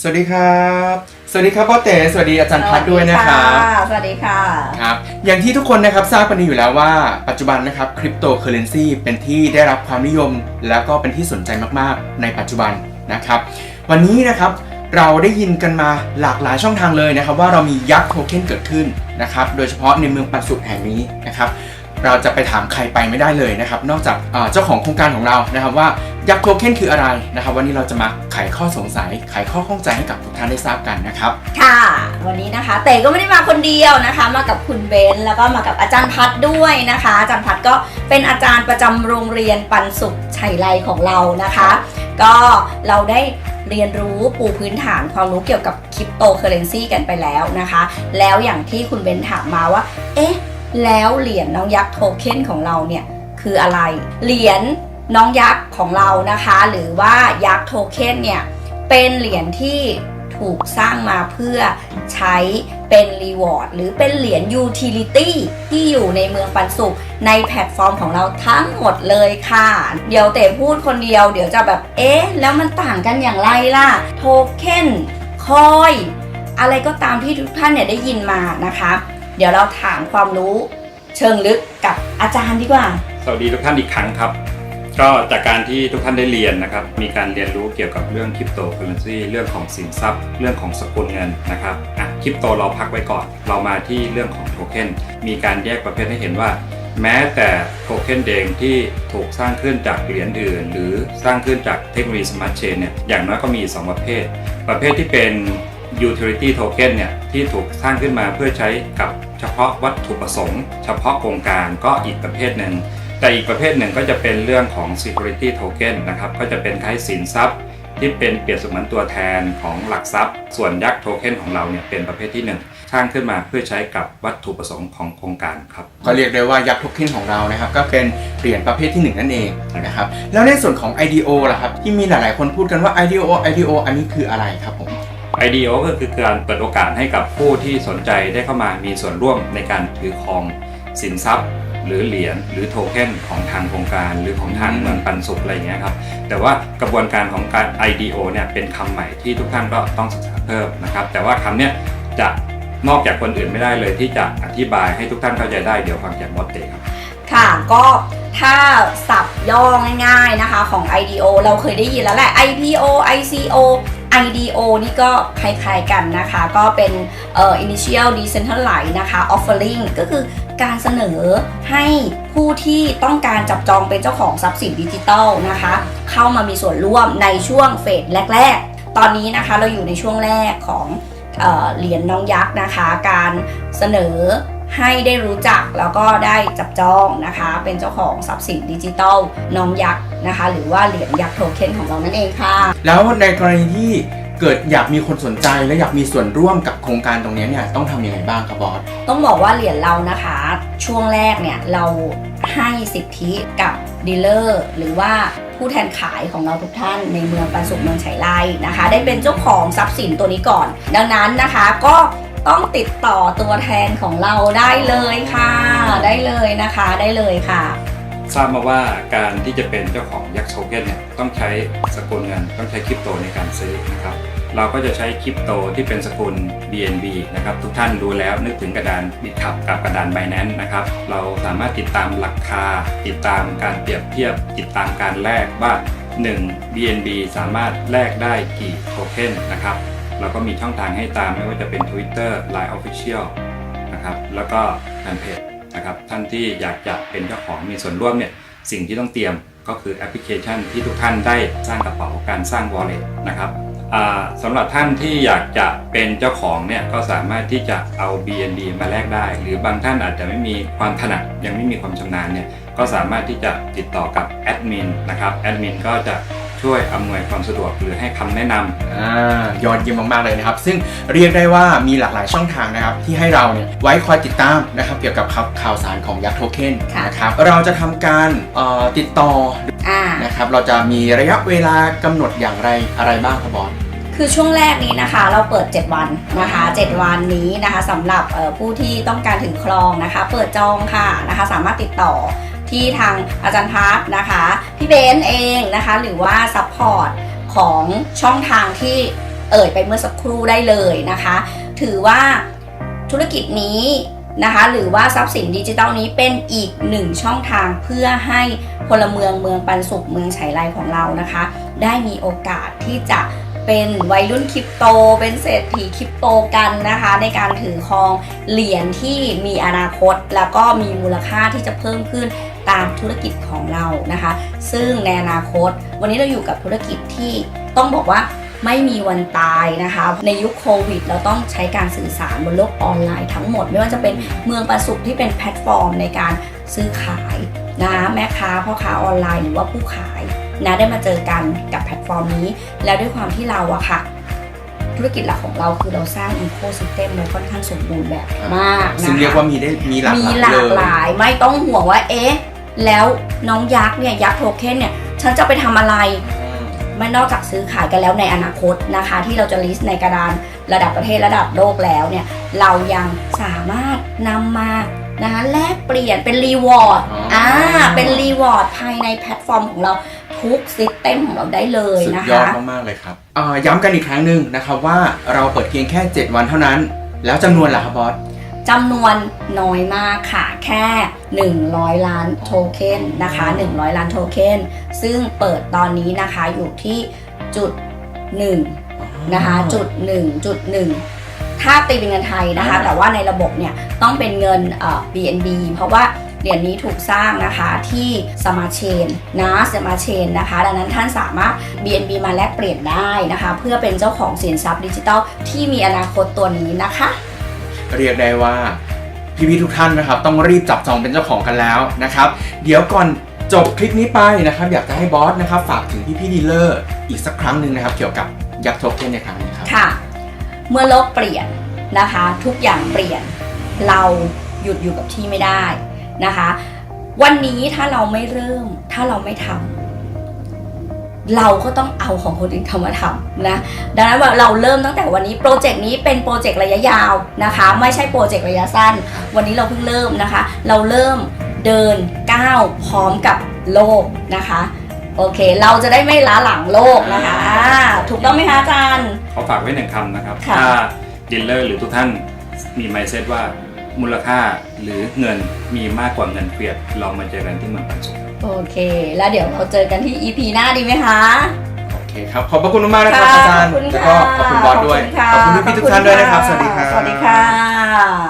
สวัสดีครับ สวัสดีครับพ่อเต๋สวัสดีอาจารย์พัดด้วยนะครับสวัสดีค่ะครับ อย่างที่ทุกคนนะครับทราบกันดีอยู่แล้วว่าปัจจุบันนะครับคริปโตเคอเรนซีเป็นที่ได้รับความนิยม แล้วก็เป็นที่สนใจมากๆ ในปัจจุบันนะครับ วันนี้นะครับเราได้ยินกันมาหลากหลายช่องทางเลยนะครับ ว่าเรามียักษ์โทเค็นเกิดขึ้นนะครับ โดยเฉพาะในเมืองปันสุขแห่งนี้นะครับ เราจะไปถามใครไปไม่ได้เลยนะครับ นอกจากเจ้าของโครงการของเรานะครับว่ายักษ์โทเค็นคืออะไรนะครับ วันนี้เราจะมาไขข้อสงสัยไขข้อข้องใจให้กับทุกท่านได้ทราบกันนะครับ ค่ะ วันนี้นะคะ เต๋ก็ไม่ได้มาคนเดียวนะคะ มากับคุณเบนแล้วก็มากับอาจารย์พัดด้วยนะคะ อาจารย์พัดก็เป็นอาจารย์ประจำโรงเรียนปันสุขชัยไลของเรานะคะ ก็เราได้เรียนรู้ปูพื้นฐานความรู้เกี่ยวกับคริปโตเคอเรนซีกันไปแล้วนะคะ แล้วอย่างที่คุณเบนถามมาว่า เอ๊ะ แล้วเหรียญน้องยักษ์โทเค็นของเราเนี่ยคืออะไร เหรียญน้องยักษ์ของเรานะคะ หรือว่ายักษ์โทเค็นเนี่ยเป็นเหรียญที่ถูกสร้างมาเพื่อใช้เป็นรีวอร์ดหรือเป็นเหรียญยูทิลิตี้ที่อยู่ในเมืองปันสุข ในแพลตฟอร์มของเราทั้งหมดเลยค่ะ เดี๋ยวเต๋พูดคนเดียวเดี๋ยวจะแบบ เอ๊ะ แล้วมันต่างกันอย่างไรล่ะ โทเค็นคอย อะไรก็ตามที่ทุกท่านเนี่ยได้ยินมานะคะ เดี๋ยวเราถามความรู้เชิงลึกกับอาจารย์ดีกว่า สวัสดีทุกท่านอีกครั้งครับ ก็จากการที่ทุกท่านได้เรียนนะครับ มีการเรียนรู้เกี่ยวกับเรื่องคริปโตเคอเรนซีเรื่องของสินทรัพย์ เรื่องของสกุลเงินนะครับอะคริปโตเราพักไว้ก่อน เรามาที่เรื่องของโทเค็น มีการแยกประเภทให้เห็นว่า แม้แต่โทเค็นเองที่ถูกสร้างขึ้นจากเหรียญอื่น หรือสร้างขึ้นจากเทคโนโลยีสมาร์ทเชนเนี่ย อย่างน้อยก็มี 2 ประเภท ประเภทที่เป็น utility token เนี่ยที่ถูกสร้างขึ้นมาเพื่อใช้กับ เฉพาะวัตถุประสงค์ เฉพาะโครงการก็อีกประเภทหนึ่ง แต่อีกประเภทหนึ่งก็จะเป็นเรื่องของ security token นะครับก็จะเป็นคล้ายสินทรัพย์ที่เป็นเปรียบเสมือนตัวแทนของหลักทรัพย์ ส่วนยักษ์โทเค็นของเราเนี่ยเป็นประเภทที่หนึ่งสร้างขึ้นมาเพื่อใช้กับวัตถุประสงค์ของโครงการครับก็เรียกได้ว่ายักษ์โทเค็นของเรานะครับก็เป็นเหรียญประเภทที่หนึ่งนั่นเองนะครับแล้วในส่วนของ IDO ล่ะครับที่มีหลาย ๆ คนพูดกันว่า IDO IDO อันนี้คืออะไรครับผม IDO ก็คือการเปิดโอกาสให้กับผู้ที่สนใจได้เข้ามามีส่วนร่วมในการถือครองสินทรัพย์ หรือเหรียญหรือโทเค็นของทางโครงการหรือของทางเมืองปันสุขอะไรอย่างเงี้ยครับแต่ว่ากระบวนการของการ IDO เนี่ยเป็นคำใหม่ที่ทุกท่านก็ต้องศึกษาเพิ่มนะครับแต่ว่าคำเนี้ยจะนอกจากคนอื่นไม่ได้เลยที่จะอธิบายให้ทุกท่านเข้าใจได้เดี๋ยวฟังจากบอสเตครับค่ะก็ถ้าสับย่อง่ายๆนะคะของ IDO เราเคยได้ยินแล้วแหละ IPO ICO IDO นี่ก็คล้ายๆกันนะคะ ก็เป็นเอ่อ initial decentralized นะคะ offering ก็คือการเสนอให้ผู้ที่ต้องการจับจองเป็นเจ้าของทรัพย์สินดิจิทัลนะคะ เข้ามามีส่วนร่วมในช่วงเฟสแรก ๆ ตอนนี้นะคะเราอยู่ในช่วงแรกของเอ่อเหรียญน้องยักษ์นะคะ การเสนอให้ได้รู้จักแล้วก็ได้จับจองนะคะ เป็นเจ้าของทรัพย์สินดิจิทัลน้องยักษ์ นะคะ หรือว่าเหรียญยักษ์โทเค็นของเรานั่นเองค่ะ แล้วในกรณีที่เกิดอยากมีคนสนใจและอยากมีส่วนร่วมกับโครงการตรงนี้เนี่ยต้องทำยังไงบ้างครับบอส ต้องบอกว่าเหรียญเรานะคะ ช่วงแรกเนี่ยเราให้สิทธิกับดีลเลอร์หรือว่าผู้แทนขายของเราทุกท่านในเมืองปันสุขเมืองไฉไลนะคะ ได้เป็นเจ้าของทรัพย์สินตัวนี้ก่อน ดังนั้นนะคะก็ต้องติดต่อตัวแทนของเราได้เลยค่ะ ได้เลยนะคะได้เลยค่ะ ทราบมาว่าการที่จะเป็นเจ้าของยักษ์โทเค็นเนี่ยต้องใช้สกุลเงินต้องใช้คริปโตในการซื้อนะครับเราก็จะใช้คริปโตที่เป็นสกุล BNB นะครับทุกท่านรู้แล้วนึกถึงกระดานบิตคับกับกระดาน Binance นะครับเราสามารถติดตามราคา ติดตามการเปรียบเทียบ ติดตามการแลกว่า 1 BNB สามารถแลกได้กี่โทเค็นนะครับเราก็มีช่องทางให้ตามไม่ว่าจะเป็น Twitter Line Official นะครับแล้วก็แฟนเพจ นะครับท่านที่อยากจะเป็นเจ้าของมีส่วนร่วมเนี่ยสิ่งที่ต้องเตรียมก็คือแอปพลิเคชันที่ทุกท่านได้สร้างกระเป๋าการสร้าง wallet นะครับสำหรับท่านที่อยากจะเป็นเจ้าของเนี่ยก็สามารถที่จะเอา BNB มาแลกได้ หรือบางท่านอาจจะไม่มีความถนัดยังไม่มีความชำนาญเนี่ยก็สามารถที่จะติดต่อกับแอดมินนะครับแอดมินก็จะ ช่วยอำนวยความสะดวกหรือให้คำแนะนำอ่ายอดเยี่ยมมากๆเลยนะครับ ซึ่งเรียกได้ว่ามีหลากหลายช่องทางนะครับ ที่ให้เราเนี่ยไว้คอยติดตามนะครับ เกี่ยวกับข่าวข่าวสารของยักษ์โทเค็นค่ะนะครับเราจะทำการเอ่อติดต่ออ่า นะครับเราจะมีระยะเวลากำหนดอย่างไรอะไรบ้างครับบอส คือช่วงแรกนี้นะคะเราเปิด 7 วันนะคะ7วันนี้นะคะสำหรับเอ่อผู้ที่ต้องการถือครองนะคะ เปิดจองค่ะนะคะ สามารถติดต่อ ที่ทางอาจารย์พัฒนะคะ พี่เบนซ์เองนะคะ หรือว่าซัพพอร์ตของช่องทางที่เอ่ยไปเมื่อสักครู่ได้เลยนะคะ ถือว่าธุรกิจนี้นะคะหรือว่าทรัพย์สินดิจิทัลนี้เป็นอีกหนึ่งช่องทางเพื่อให้พลเมืองเมืองปันสุขเมืองไฉไลของเรานะคะ ได้มีโอกาสที่จะ เป็นวัยรุ่นคริปโต เป็นเศรษฐีคริปโตกันนะคะ ในการถือครองเหรียญที่มีอนาคต แล้วก็มีมูลค่าที่จะเพิ่มขึ้นตามธุรกิจของเรานะคะ ซึ่งในอนาคต วันนี้เราอยู่กับธุรกิจที่ต้องบอกว่าไม่มีวันตายนะคะ ในยุคโควิด เราต้องใช้การสื่อสารบนโลกออนไลน์ทั้งหมด ไม่ว่าจะเป็นเมืองประสุขที่เป็นแพลตฟอร์มในการซื้อขายนะแม่ค้าพ่อค้าออนไลน์หรือว่าผู้ขาย นะได้มาเจอกันกับแพลตฟอร์มนี้ แล้วด้วยความที่เราอะค่ะ ธุรกิจหลักของเราคือเราสร้างอีโค y ิสเต็มไว้ค่อนข้างสมบูรณ์แบบมากนะคะซึ่งเรียกว่ามีได้มีหลากหมีลายหลาเลกหยลายไม่ต้องห่วงว่าเอ๊ะ แล้วน้องยักษ์เนี่ยยักษ์โทเค็นเนี่ยฉันจะไปทำอะไร ไม่นอกจากซื้อขายกันแล้วในอนาคตนะคะ ที่เราจะลิสต์ในกระดานระดับประเทศระดับโลกแล้วเนี่ยเรายังสามารถนำมานะคะแลกเปลี่ยนเป็นรีวอร์ดอ๋ออ่ อ่าเป็นรีวอร์ดภายในแพลตฟอร์มของเรา ทุกซิสเต็มของเราได้เลยสุดนะยอดคะมากๆเลยครับอ่าย้ำกันอีกครั้งหนึ่งนะครับว่าเราเปิดเพียงแค่ 7 วันเท่านั้น แล้วจำนวนล่ะครับบอส จำนวนน้อยมากค่ะ แค่ 100 ล้านโทเค็นนะคะ 100 ล้านโทเค็นซึ่งเปิดตอนนี้นะคะอยู่ที่จุด 1 นะคะ จุด 1 จุด 1 ถ้าตีเป็นเงินไทยนะคะอ่าแต่ว่าในระบบเนี่ย ต้องเป็นเงินเอ่อ BNB เพราะว่า เหรียญนี้ถูกสร้างนะคะที่สมาเชนนะสมาเชนนะคะ ดังนั้นท่านสามารถ BNB มาแลกเปลี่ยนได้นะคะ เพื่อเป็นเจ้าของสินทรัพย์ดิจิทัลที่มีอนาคตตัวนี้นะคะ เรียกได้ว่าพี่ๆทุกท่านนะครับ ต้องรีบจับจองเป็นเจ้าของกันแล้วนะครับ เดี๋ยวก่อนจบคลิปนี้ไปนะครับ อยากจะให้บอสนะครับ ฝากถึงพี่ๆดีลเลอร์อีกสักครั้งหนึ่งนะครับ เกี่ยวกับยักษ์โทเค็นในครั้งนี้ครับค่ะ เมื่อโลกเปลี่ยนนะคะ ทุกอย่างเปลี่ยนเราหยุดอยู่กับที่ไม่ได้ นะคะ วันนี้ถ้าเราไม่เริ่ม ถ้าเราไม่ทำเราก็ต้องเอาของคนอื่นเข้ามาทำนะดังนั้นว่าเราเริ่มตั้งแต่วันนี้โปรเจกต์นี้เป็นโปรเจกต์ระยะยาวนะคะ ไม่ใช่โปรเจกต์ระยะสั้น วันนี้เราเพิ่งเริ่มนะคะ เราเริ่มเดินก้าวพร้อมกับโลกนะคะโอเค เราจะได้ไม่ล้าหลังโลกนะคะอ่าถูกต้องไหมคะอาจารย์ ขอฝากไว้หนึ่งคำนะครับค่ะถ้าดีลเลอร์หรือทุกท่านมี mindset ว่า มูลค่าหรือเงินมีมากกว่าเงินเฟียดเรามาเจอกันที่เมืองปันสุขโอเค แล้วเดี๋ยวเราเจอกันที่ EP หน้าดีไหมคะ โอเคครับ ขอบพระคุณมากๆนะครับค่ะอาจารย์ขอบคุณแล้วค่ะก็ขอบคุณบอสด้วยะขอบคุณพี่ๆทุกท่านด้วยนะครับ สวัสดีครับ สวัสดีค่ะ